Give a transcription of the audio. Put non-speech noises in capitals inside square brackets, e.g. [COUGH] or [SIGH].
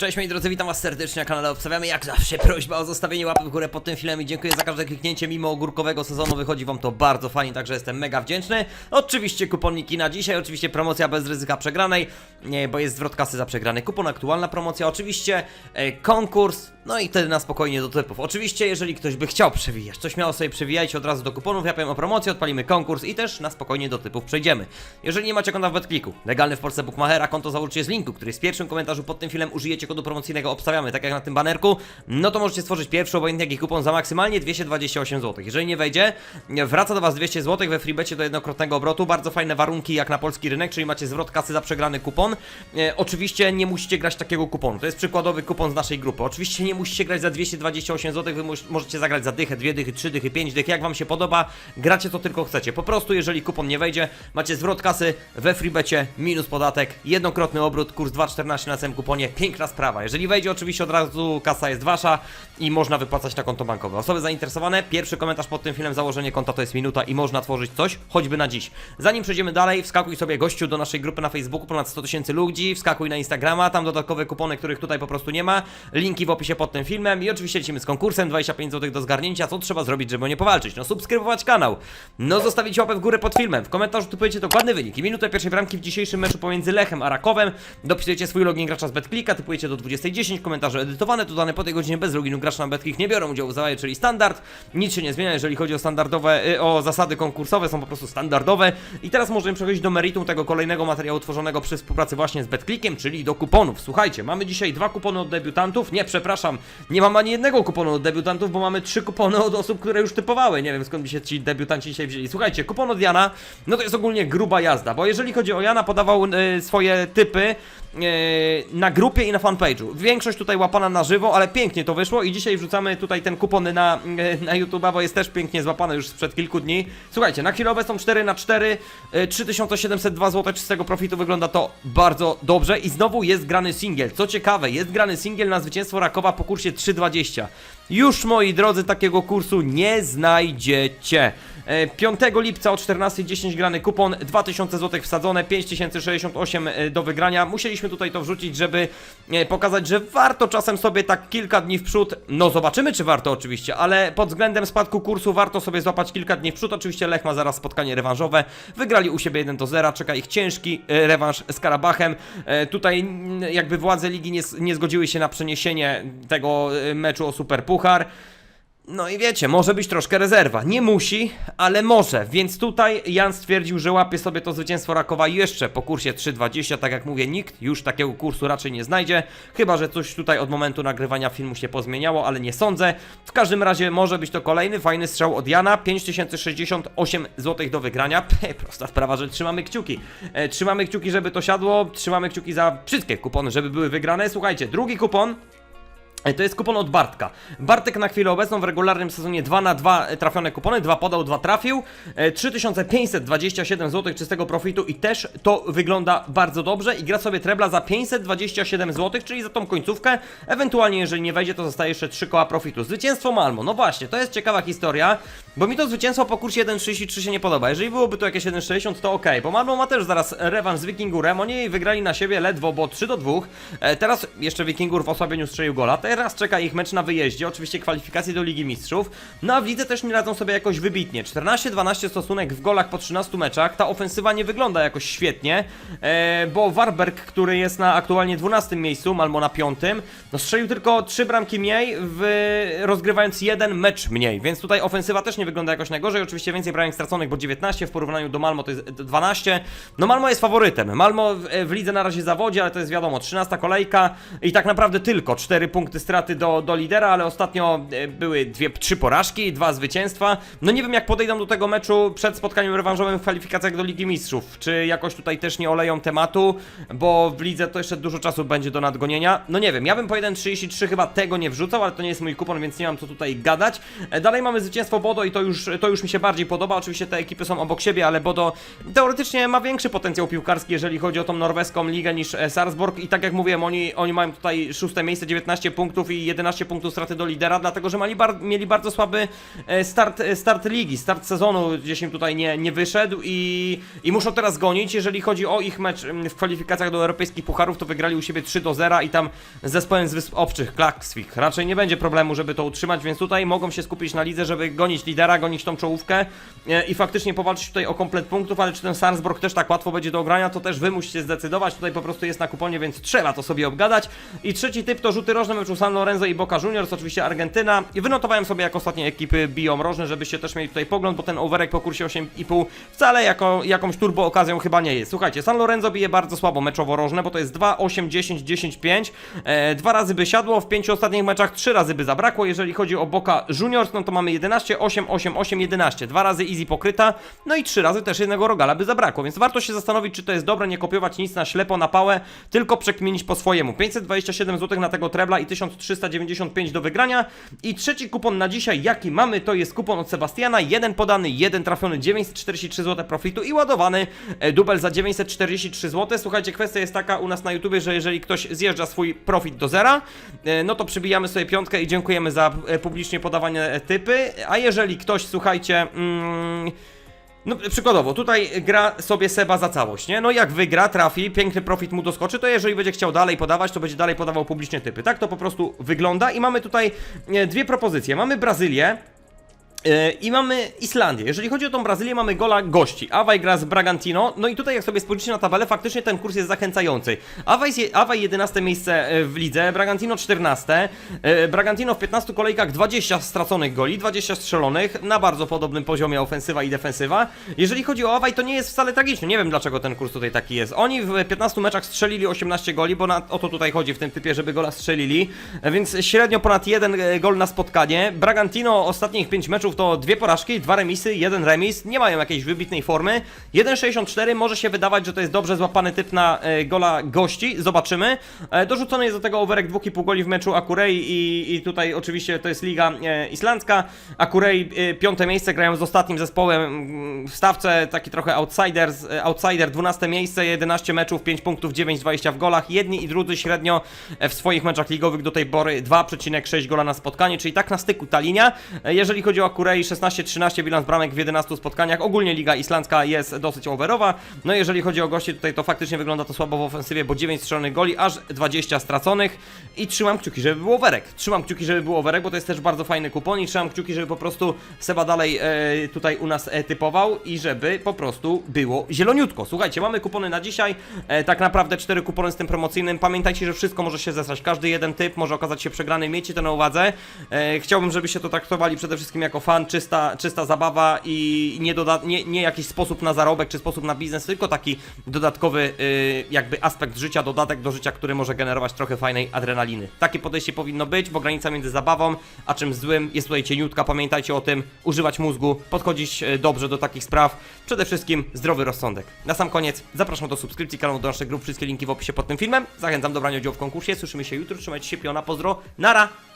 Cześć moi drodzy, witam was serdecznie na kanale Obstawiamy. Jak zawsze prośba o zostawienie łapy w górę pod tym filmem i dziękuję za każde kliknięcie. Mimo ogórkowego sezonu wychodzi wam to bardzo fajnie, także jestem mega wdzięczny. Oczywiście kuponniki na dzisiaj, oczywiście promocja bez ryzyka przegranej, bo jest zwrot kasy za przegrany kupon, aktualna promocja, oczywiście e, konkurs, no i wtedy na spokojnie do typów. Oczywiście, jeżeli ktoś by chciał przewijać, coś miało sobie przewijajcie od razu do kuponów, ja powiem o promocji, odpalimy konkurs i też na spokojnie do typów przejdziemy. Jeżeli nie macie konta w BetClicku, legalny w Polsce Bookmachera, konto załóżcie z linku, który jest w pierwszym komentarzu pod tym filmem, użyjecie kodu promocyjnego obstawiamy, tak jak na tym banerku, no to możecie stworzyć pierwszy obojętnie jaki kupon za maksymalnie 228 zł. Jeżeli nie wejdzie, wraca do Was 200 zł we freebecie do jednokrotnego obrotu, bardzo fajne warunki jak na polski rynek, czyli macie zwrot kasy za przegrany kupon. E, oczywiście nie musicie grać takiego kuponu, to jest przykładowy kupon z naszej grupy. Oczywiście nie musicie grać za 228 zł, Wy możecie zagrać za dychę, dwie dychy, trzy dychy, pięć dych, jak Wam się podoba, gracie co tylko chcecie. Po prostu jeżeli kupon nie wejdzie, macie zwrot kasy we freebecie, minus podatek, jednokrotny obrót, kurs 2,14 na całym kuponie, piękna sprawa. Jeżeli wejdzie, oczywiście od razu kasa jest Wasza i można wypłacać na konto bankowe. Osoby zainteresowane, pierwszy komentarz pod tym filmem, założenie konta to jest minuta i można tworzyć coś, choćby na dziś. Zanim przejdziemy dalej, wskakuj sobie gościu do naszej grupy na Facebooku, ponad 100 tysięcy ludzi, wskakuj na Instagrama, tam dodatkowe kupony, których tutaj po prostu nie ma, linki w opisie pod tym filmem i oczywiście lecimy z konkursem, 25 zł do zgarnięcia, co trzeba zrobić, żeby nie powalczyć? No subskrybować kanał, no zostawić łapę w górę pod filmem, w komentarzu typujecie dokładny wynik i minutę pierwszej bramki w dzisiejszym meczu pomiędzy Lechem a Rakowem, dopisujecie swój login gracza z BetClicka, typujecie do 20.10, komentarze edytowane, to dane po tej godzinie bez loginu gracza na BetClick nie biorą udziału w zabawie, czyli standard, nic się nie zmienia, jeżeli chodzi o standardowe, y, o zasady konkursowe, są po prostu standardowe. I teraz możemy przechodzić do meritum tego kolejnego materiału tworzonego przy współpracy właśnie z BetClickiem, czyli do kuponów. Słuchajcie, mamy dzisiaj dwa kupony od debiutantów, nie, przepraszam, nie mam ani jednego kuponu od debiutantów, bo mamy trzy kupony od osób, które już typowały, nie wiem skąd by się ci debiutanci dzisiaj wzięli. Słuchajcie, kupon od Jana, no to jest ogólnie gruba jazda, bo jeżeli chodzi o Jana, podawał y, swoje typy y, na grupie i na fanpage'u. Większość tutaj łapana na żywo, ale pięknie to wyszło i dzisiaj wrzucamy tutaj ten kupony na, y, na YouTube'a, bo jest też pięknie złapane już sprzed kilku dni. Słuchajcie, na chwilę obecną 4 na 4 y, 3702 zł czystego profitu wygląda to bardzo dobrze i znowu jest grany singiel. Co ciekawe, jest grany singiel na zwycięstwo Rakowa po kursie 3,20. Już moi drodzy takiego kursu nie znajdziecie. E, 5 lipca o 14.10 grany kupon, 2000 zł wsadzone, 5068 e, do wygrania. Musieliśmy tutaj to wrzucić, żeby e, pokazać, że warto czasem sobie tak kilka dni w przód, no zobaczymy czy warto oczywiście, ale pod względem spadku kursu warto sobie złapać kilka dni w przód. Oczywiście Lech ma zaraz spotkanie rewanżowe. Wygrali u siebie 1 do 0, czeka ich ciężki e, rewanż z Karabachem. E, Tutaj jakby władze ligi nie, nie zgodziły się na przeniesienie tego e, meczu o Super Puchar. No i wiecie, może być troszkę rezerwa. Nie musi, ale może. Więc tutaj Jan stwierdził, że łapie sobie to zwycięstwo Rakowa jeszcze po kursie 3.20. Tak jak mówię, nikt już takiego kursu raczej nie znajdzie. Chyba, że coś tutaj od momentu nagrywania filmu się pozmieniało, ale nie sądzę. W każdym razie może być to kolejny fajny strzał od Jana. 5068 zł do wygrania. [LAUGHS] Prosta sprawa, że trzymamy kciuki. E, trzymamy kciuki, żeby to siadło. Trzymamy kciuki za wszystkie kupony, żeby były wygrane. Słuchajcie, drugi kupon. E, To jest kupon od Bartka. Bartek na chwilę obecną w regularnym sezonie 2 na 2 trafione kupony, 2 podał, 2 trafił. E, 3527 zł czystego profitu i też to wygląda bardzo dobrze i gra sobie trebla za 527 zł, czyli za tą końcówkę. Ewentualnie jeżeli nie wejdzie, to zostaje jeszcze 3 koła profitu. Zwycięstwo Malmo. No właśnie, to jest ciekawa historia, bo mi to zwycięstwo po kursie 1.33 się nie podoba. Jeżeli byłoby to jakieś 1.60 to ok, bo Malmo ma też zaraz rewanż z Wikingurem. Oni wygrali na siebie ledwo, bo 3 do 2. E, teraz jeszcze Wikingur w osłabieniu strzelił gola. Teraz czeka ich mecz na wyjeździe, oczywiście kwalifikacje do Ligi Mistrzów. No a w lidze też nie radzą sobie jakoś wybitnie. 14-12 stosunek w golach po 13 meczach. Ta ofensywa nie wygląda jakoś świetnie, e, bo Warberg, który jest na aktualnie 12 miejscu, Malmo na 5, no strzelił tylko 3 bramki mniej, w, rozgrywając jeden mecz mniej, więc tutaj ofensywa też nie wygląda jakoś najgorzej. Oczywiście więcej bramek straconych, bo 19 w porównaniu do Malmo to jest 12. No Malmo jest faworytem. Malmo w, w lidze na razie zawodzi, ale to jest wiadomo, 13 kolejka i tak naprawdę tylko 4 punkty straty do, do lidera, ale ostatnio e, były dwie, trzy porażki, dwa zwycięstwa. No nie wiem jak podejdą do tego meczu przed spotkaniem rewanżowym w kwalifikacjach do Ligi Mistrzów. Czy jakoś tutaj też nie oleją tematu, bo w lidze to jeszcze dużo czasu będzie do nadgonienia. No nie wiem, ja bym po 1.33 chyba tego nie wrzucał, ale to nie jest mój kupon, więc nie mam co tutaj gadać. E, Dalej mamy zwycięstwo Bodo i i to już, to już mi się bardziej podoba. Oczywiście te ekipy są obok siebie, ale Bodo teoretycznie ma większy potencjał piłkarski, jeżeli chodzi o tą norweską ligę niż e, Sarpsborg i tak jak mówiłem, oni, oni mają tutaj szóste miejsce, 19 punktów i 11 punktów straty do lidera, dlatego że mieli, bar mieli bardzo słaby e, start, e, start ligi, start sezonu gdzieś im tutaj nie, nie wyszedł i, i muszą teraz gonić. Jeżeli chodzi o ich mecz mm, w kwalifikacjach do europejskich pucharów, to wygrali u siebie 3 do 0 i tam zespołem z Wysp Obczych, Klaksvik. Raczej nie będzie problemu, żeby to utrzymać, więc tutaj mogą się skupić na lidze, żeby gonić lidera, gonić tą czołówkę e, i faktycznie powalczyć tutaj o komplet punktów, ale czy ten Sarpsborg też tak łatwo będzie do ogrania, to też wy musicie zdecydować. Tutaj po prostu jest na kuponie, więc trzeba to sobie obgadać. I trzeci typ to rzuty rożne meczu San Lorenzo i Boca Juniors, oczywiście Argentyna. I wynotowałem sobie jak ostatnie ekipy biją rożne, żebyście też mieli tutaj pogląd, bo ten overek po kursie 8,5 wcale jako, jakąś turbo okazją chyba nie jest. Słuchajcie, San Lorenzo bije bardzo słabo meczowo rożne, bo to jest 2, 8, 10, 10, 5. E, dwa razy by siadło, w pięciu ostatnich meczach trzy razy by zabrakło. Jeżeli chodzi o Boca Juniors, no to mamy 11, 8, 8, 8, 11. Dwa razy easy pokryta, no i trzy razy też jednego rogala by zabrakło, więc warto się zastanowić, czy to jest dobre, nie kopiować nic na ślepo, na pałę, tylko przekminić po swojemu. 527 zł na tego trebla i 1395 do wygrania. I trzeci kupon na dzisiaj, jaki mamy, to jest kupon od Sebastiana. Jeden podany, jeden trafiony, 943 zł profitu i ładowany e, dubel za 943 zł. Słuchajcie, kwestia jest taka u nas na YouTubie, że jeżeli ktoś zjeżdża swój profit do zera, e, no to przybijamy sobie piątkę i dziękujemy za e, publicznie podawane e, typy. A jeżeli ktoś, słuchajcie, mm, no przykładowo, tutaj gra sobie Seba za całość, nie? No jak wygra, trafi, piękny profit mu doskoczy, to jeżeli będzie chciał dalej podawać, to będzie dalej podawał publicznie typy. Tak to po prostu wygląda i mamy tutaj e, dwie propozycje. Mamy Brazylię, I mamy Islandię. Jeżeli chodzi o tą Brazylię, mamy gola gości. Awaj gra z Bragantino. No i tutaj, jak sobie spojrzycie na tabelę, faktycznie ten kurs jest zachęcający. Awaj, je- Awaj 11 miejsce e, w lidze, Bragantino 14. E, Bragantino w 15 kolejkach 20 straconych goli, 20 strzelonych, na bardzo podobnym poziomie ofensywa i defensywa. Jeżeli chodzi o Awaj, to nie jest wcale tragiczne. Nie wiem, dlaczego ten kurs tutaj taki jest. Oni w 15 meczach strzelili 18 goli, bo na, o to tutaj chodzi w tym typie, żeby gola strzelili. E, Więc średnio ponad jeden e, gol na spotkanie. Bragantino ostatnich 5 meczów to dwie porażki, dwa remisy, jeden remis. Nie mają jakiejś wybitnej formy. 1,64 może się wydawać, że to jest dobrze złapany typ na e, gola gości. Zobaczymy. E, dorzucony jest do tego overek 2,5 goli w meczu Akurei i, i tutaj oczywiście to jest liga e, islandzka. Akurei piąte miejsce grają z ostatnim zespołem mm, w stawce, taki trochę outsiders, outsider, 12 miejsce, 11 meczów, 5 punktów, 9,20 w golach. Jedni i drudzy średnio w swoich meczach ligowych do tej pory 2,6 gola na spotkanie, czyli tak na styku ta linia. Jeżeli chodzi o Akurei 16-13 bilans bramek w 11 spotkaniach. Ogólnie liga islandzka jest dosyć overowa. No jeżeli chodzi o gości tutaj to faktycznie wygląda to słabo w ofensywie, bo 9 strzelonych goli, aż 20 straconych i trzymam kciuki, żeby był overek. Trzymam kciuki, żeby był overek, bo to jest też bardzo fajny kupon i trzymam kciuki, żeby po prostu Seba dalej e, tutaj u nas e, typował i żeby po prostu było zieloniutko. Słuchajcie, mamy kupony na dzisiaj, e, tak naprawdę cztery kupony z tym promocyjnym. Pamiętajcie, że wszystko może się zesrać. Każdy jeden typ może okazać się przegrany, miejcie to na uwadze. E, chciałbym, żebyście to traktowali przede wszystkim jako fan, czysta, czysta zabawa i nie, doda- nie, nie jakiś sposób na zarobek czy sposób na biznes, tylko taki dodatkowy y, jakby aspekt życia, dodatek do życia, który może generować trochę fajnej adrenaliny. Takie podejście powinno być, bo granica między zabawą a czymś złym jest tutaj cieniutka. Pamiętajcie o tym, używać mózgu, podchodzić e, dobrze do takich spraw. Przede wszystkim zdrowy rozsądek. Na sam koniec zapraszam do subskrypcji kanału, do naszych grup, wszystkie linki w opisie pod tym filmem. Zachęcam do brania udziału w konkursie. Słyszymy się jutro, trzymajcie się piona, pozdro, nara!